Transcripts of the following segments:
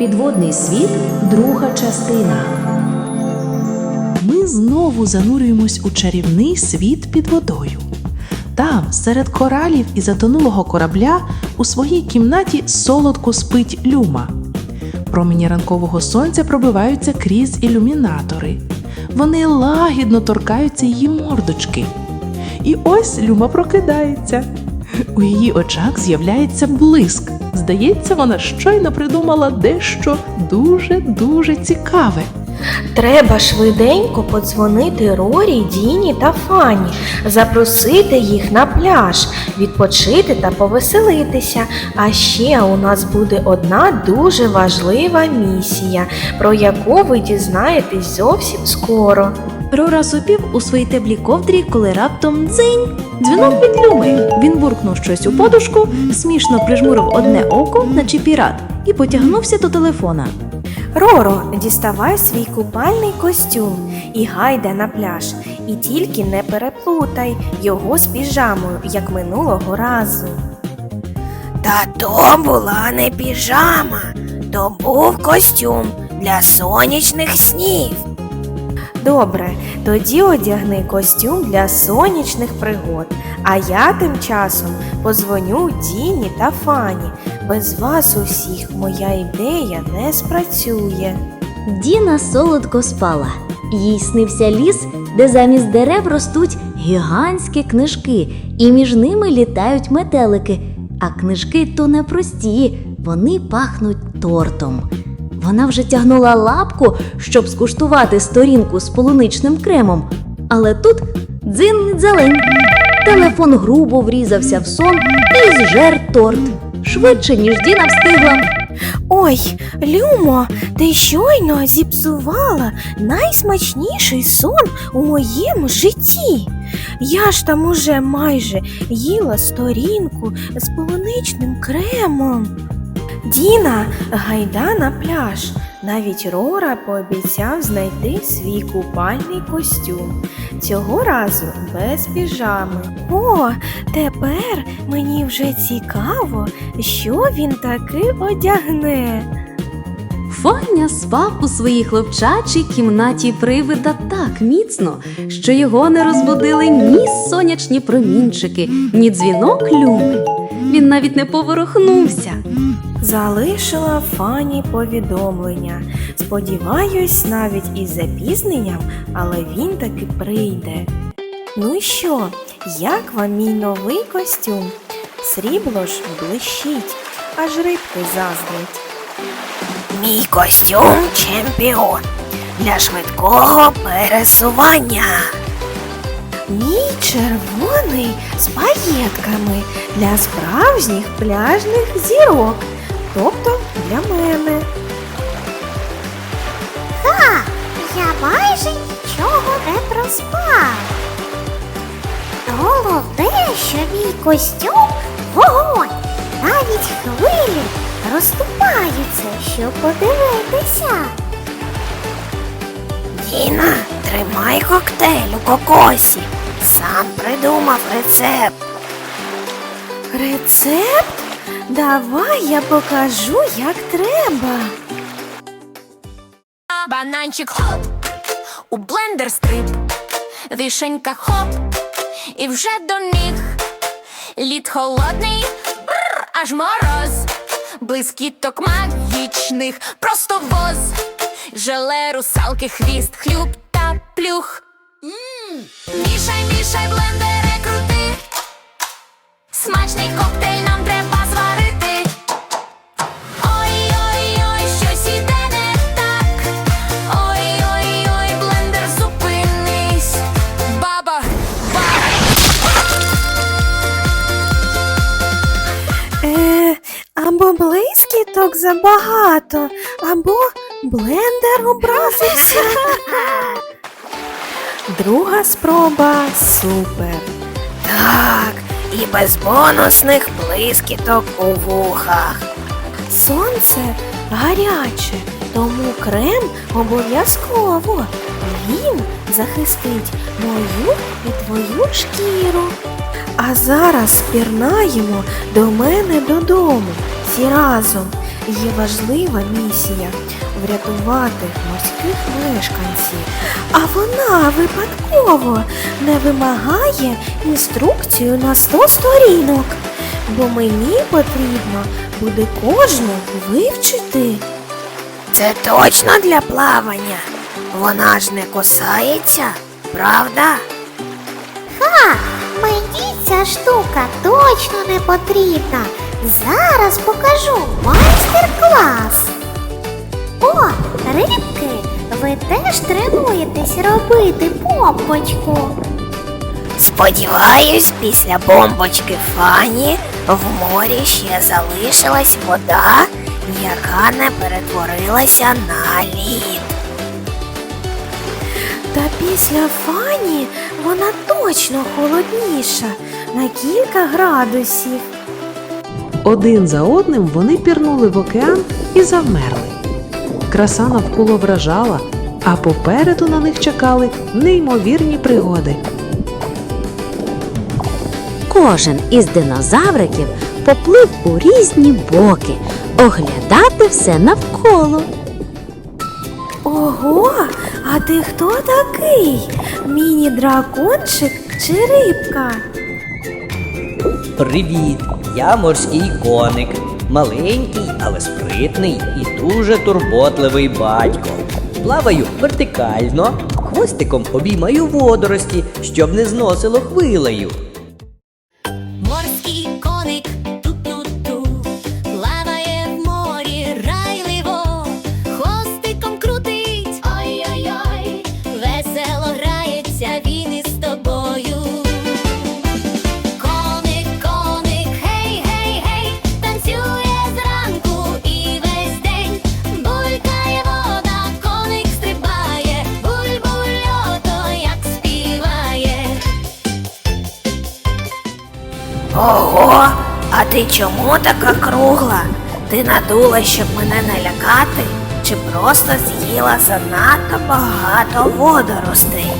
Підводний світ, друга частина. Ми знову занурюємось у чарівний світ під водою. Там, серед коралів і затонулого корабля, у своїй кімнаті солодко спить люма. Промені ранкового сонця пробиваються крізь ілюмінатори. Вони лагідно торкаються її мордочки. І ось люма прокидається. У її очах з'являється блиск. Здається, вона щойно придумала дещо дуже-дуже цікаве. Треба швиденько подзвонити Рорі, Діні та Фані, запросити їх на пляж, відпочити та повеселитися. А ще у нас буде одна дуже важлива місія, про яку ви дізнаєтесь зовсім скоро. Рора сопів у своїй теплій ковдрі, коли раптом дзинь. Дзвінок від Люми. Він буркнув щось у подушку, смішно прижмурив одне око, наче пірат, і потягнувся до телефона. Роро, діставай свій купальний костюм і гайда на пляж. І тільки не переплутай його з піжамою, як минулого разу. Та то була не піжама, то був костюм для сонячних снів. Добре, тоді одягни костюм для сонячних пригод. А я тим часом позвоню Діні та Фані. Без вас усіх моя ідея не спрацює. Діна солодко спала. Їй снився ліс, де замість дерев ростуть гігантські книжки, і між ними літають метелики. А книжки то не прості, вони пахнуть тортом. Вона вже тягнула лапку, щоб скуштувати сторінку з полуничним кремом. Але тут дзин дзелень. Телефон грубо врізався в сон і зжер торт. Швидше, ніж Діна встигла. Ой, Люмо, ти щойно зіпсувала найсмачніший сон у моєму житті. Я ж там уже майже їла сторінку з полуничним кремом. Діна, гайда на пляж. Навіть Рора пообіцяв знайти свій купальний костюм. Цього разу без піжами. О, тепер мені вже цікаво, що він таки одягне. Фаня спав у своїй хлопчачій кімнаті привида так міцно, що його не розбудили ні сонячні промінчики, ні дзвінок люми. Він навіть не поворухнувся. Залишила Фані повідомлення. Сподіваюсь, навіть із запізненням, але він таки прийде. Ну що, як вам мій новий костюм? Срібло ж блищить, аж рибки заздрять. Мій костюм чемпіон для швидкого пересування. Мій червоний з паєтками для справжніх пляжних зірок, тобто для мене. Я майже нічого не проспав. Головне, що мій костюм вогонь. Навіть хвилі розступаються, щоб подивитися. Діна, тримай коктейль у кокосі. Сам придумав рецепт. Рецепт? Давай я покажу, як треба. Бананчик хоп, у блендер стрип, вишенька хоп, і вже до ніг. Лід холодний, бррр, аж мороз, блискіток магічних, просто воз, желе русалки, хвіст, хлюб та плюх. Мішай, мішай, блендере крути. Смачний коктейль нам треба блискіток забагато, або блендер образився. Друга спроба супер. Так, і без бонусних блискіток у вухах. Сонце гаряче, тому крем обов'язково. Він захистить мою і твою шкіру. А зараз пірнаємо до мене додому всі разом. є важлива місія врятувати морських мешканців, а вона випадково не вимагає інструкцію на 100 сторінок, бо мені потрібно буде кожну вивчити. Це точно для плавання. Вона ж не кусається, правда? Ха, мені ця штука точно не потрібна. Зараз покажу майстер-клас. О, рибки, ви теж тренуєтесь робити бомбочку. Сподіваюсь, після бомбочки Фані в морі ще залишилась вода, яка не перетворилася на лід. Та після Фані вона точно холодніша на кілька градусів. Один за одним вони пірнули в океан і завмерли. Краса навколо вражала, а попереду на них чекали неймовірні пригоди. Кожен із динозавриків поплив у різні боки, оглядати все навколо. Ого, а ти хто такий? Міні-дракончик чи рибка? Привіт! Я морський коник. Маленький, але спритний і дуже турботливий батько. Плаваю вертикально, хвостиком обіймаю водорості, щоб не зносило хвилею. Ого, а ти чому така кругла? Ти надула, щоб мене налякати? Чи просто з'їла занадто багато водоростей?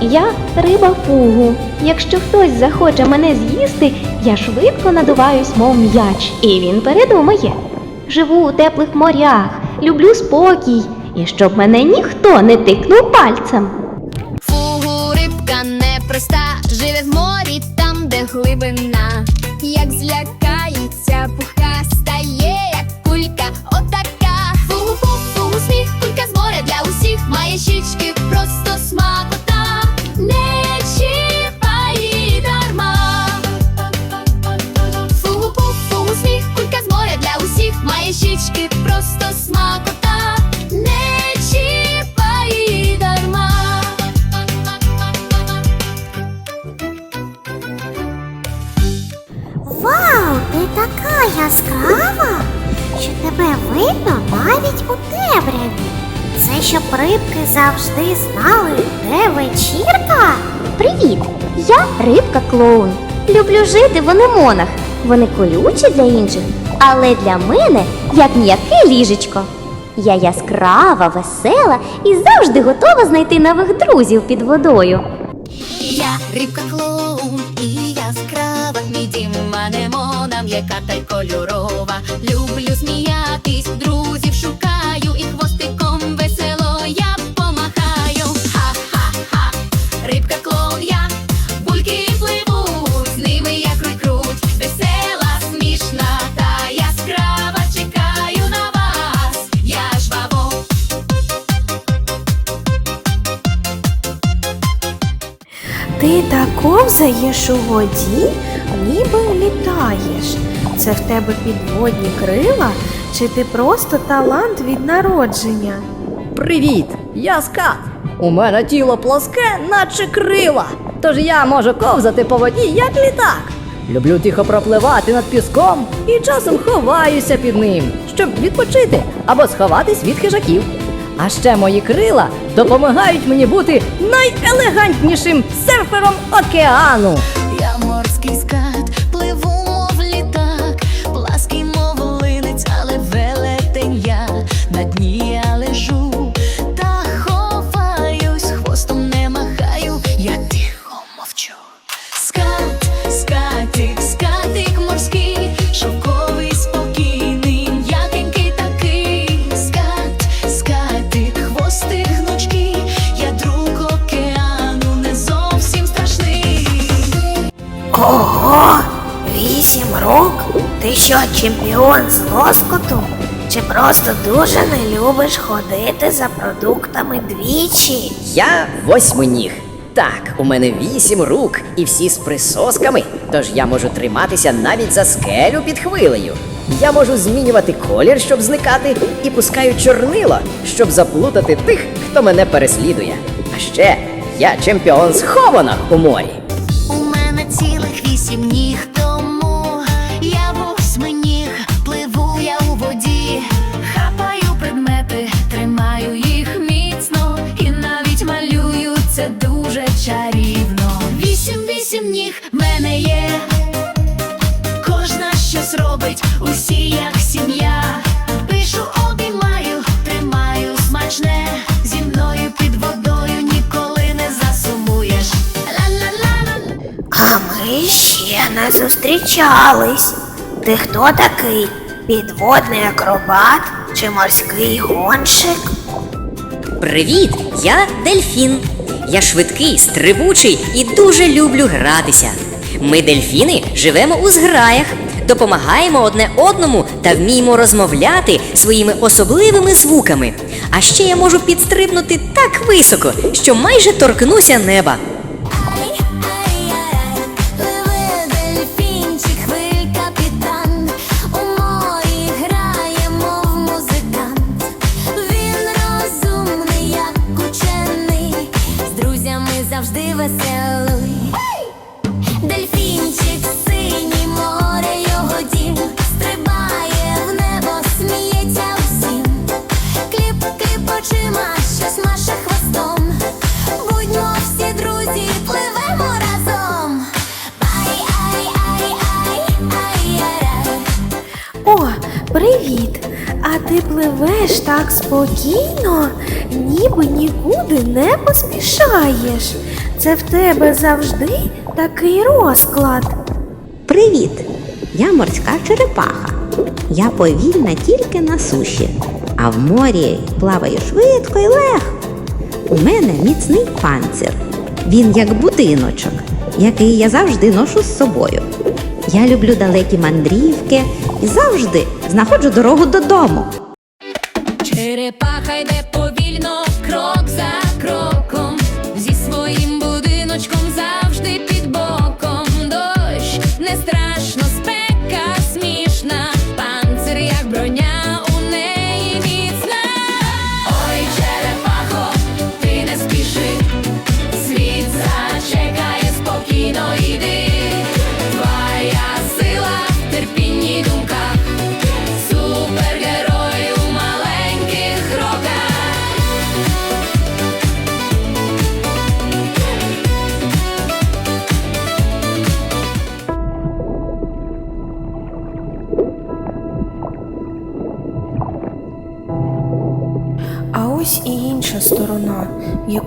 Я риба фугу. Якщо хтось захоче мене з'їсти, я швидко надуваюсь, мов м'яч, і він передумає. Живу у теплих морях, люблю спокій, і щоб мене ніхто не тикнув пальцем. Фугу рибка непроста, живе в морі там, де глибина. Як злякається яскрава, що тебе видно навіть у темряві. Це щоб рибки завжди знали, де вечірка. Привіт! Я рибка клоун. Люблю жити в анемонах. Вони колючі для інших, але для мене як м'яке ліжечко. Я яскрава, весела і завжди готова знайти нових друзів під водою. Я рибка клоун м'яка та й кольорова. Люблю сміятись, друзів шукаю і хвостиком весело я помахаю. Ха-ха-ха, рибка клоун я, бульки пливуть, з ними я круть-круть, весела, смішна та яскрава, чекаю на вас, я ж бабо. Ти так ковзаєш у воді, ніби літаєш. Це в тебе підводні крила, чи ти просто талант від народження? Привіт! Я скат. У мене тіло плоске, наче крила. Тож я можу ковзати по воді, як літак. Люблю тихо пропливати над піском і часом ховаюся під ним, щоб відпочити або сховатись від хижаків. А ще мої крила допомагають мені бути найелегантнішим серфером океану. Я морський скат, ти що, чемпіон з лоскоту? Чи просто дуже не любиш ходити за продуктами двічі? Я восьминіг. Так, у мене вісім рук і всі з присосками, тож я можу триматися навіть за скелю під хвилею. Я можу змінювати колір, щоб зникати, і пускаю чорнило, щоб заплутати тих, хто мене переслідує. А ще я чемпіон схованок у морі. У мене цілих вісім ніг, не зустрічались. Ти хто такий? Підводний акробат чи морський гонщик? Привіт, я дельфін. Я швидкий, стрибучий і дуже люблю гратися. Ми, дельфіни, живемо у зграях, допомагаємо одне одному та вміємо розмовляти своїми особливими звуками. А ще я можу підстрибнути так високо, що майже торкнуся неба. Привіт! А ти пливеш так спокійно, ніби нікуди не поспішаєш. Це в тебе завжди такий розклад. Привіт! Я морська черепаха. Я повільна тільки на суші, а в морі плаваю швидко і легко. У мене міцний панцир. Він як будиночок, який я завжди ношу з собою. Я люблю далекі мандрівки і завжди знаходжу дорогу додому. Черепаха йде повільно, крок за кроком,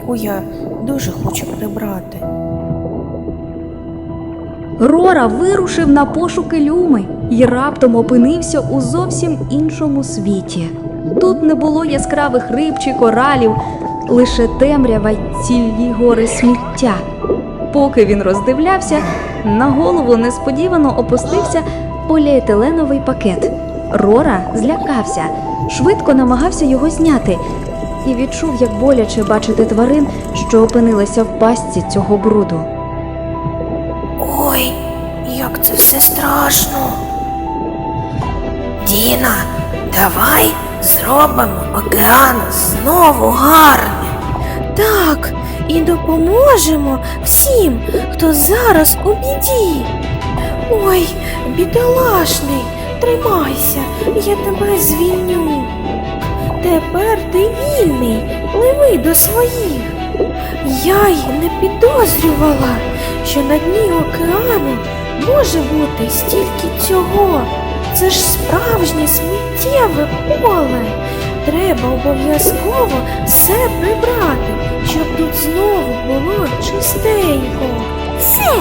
яку я дуже хочу прибрати. Рора вирушив на пошуки люми і раптом опинився у зовсім іншому світі. Тут не було яскравих риб чи коралів, лише темрява й цілі гори сміття. Поки він роздивлявся, на голову несподівано опустився поліетиленовий пакет. Рора злякався, швидко намагався його зняти і відчув, як боляче бачити тварин, що опинилися в пастці цього бруду. Ой, як це все страшно. Діна, давай зробимо океан знову гарним. Так, і допоможемо всім, хто зараз у біді. Ой, бідолашний, тримайся, я тебе звільню. Тепер ти вільний, пливи до своїх. Я й не підозрювала, що на дні океану може бути стільки цього. Це ж справжнє сміттєве поле. Треба обов'язково все прибрати, щоб тут знову було чистенько. Все,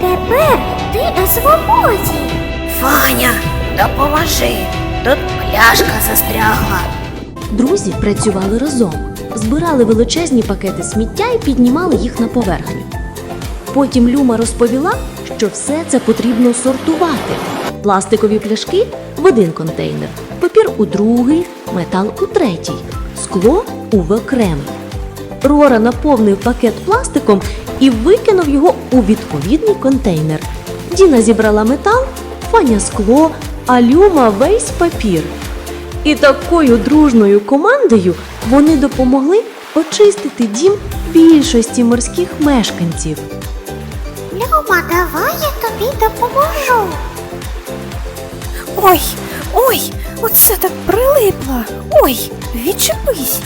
тепер ти на свободі. Ваня, допоможи. Тут пляшка застрягла. Друзі працювали разом, збирали величезні пакети сміття і піднімали їх на поверхню. Потім Люма розповіла, що все це потрібно сортувати. Пластикові пляшки в один контейнер, папір у другий, метал у третій, скло у окремий. Рора наповнив пакет пластиком і викинув його у відповідний контейнер. Діна зібрала метал, Фаня скло, а Люма весь папір. І такою дружною командою вони допомогли очистити дім більшості морських мешканців. Люма, давай я тобі допоможу. Ой, ой, оце так прилипла. Ой, відчепись.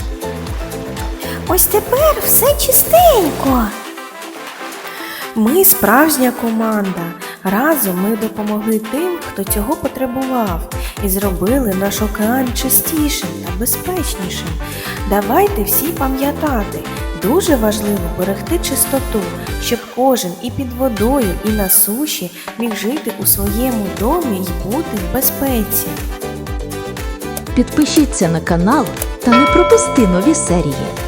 Ось тепер все чистенько. Ми справжня команда. Разом ми допомогли тим, хто цього потребував, і зробили наш океан чистішим та безпечнішим. Давайте всі пам'ятати, дуже важливо берегти чистоту, щоб кожен і під водою, і на суші міг жити у своєму домі і бути в безпеці. Підпишіться на канал та не пропусти нові серії.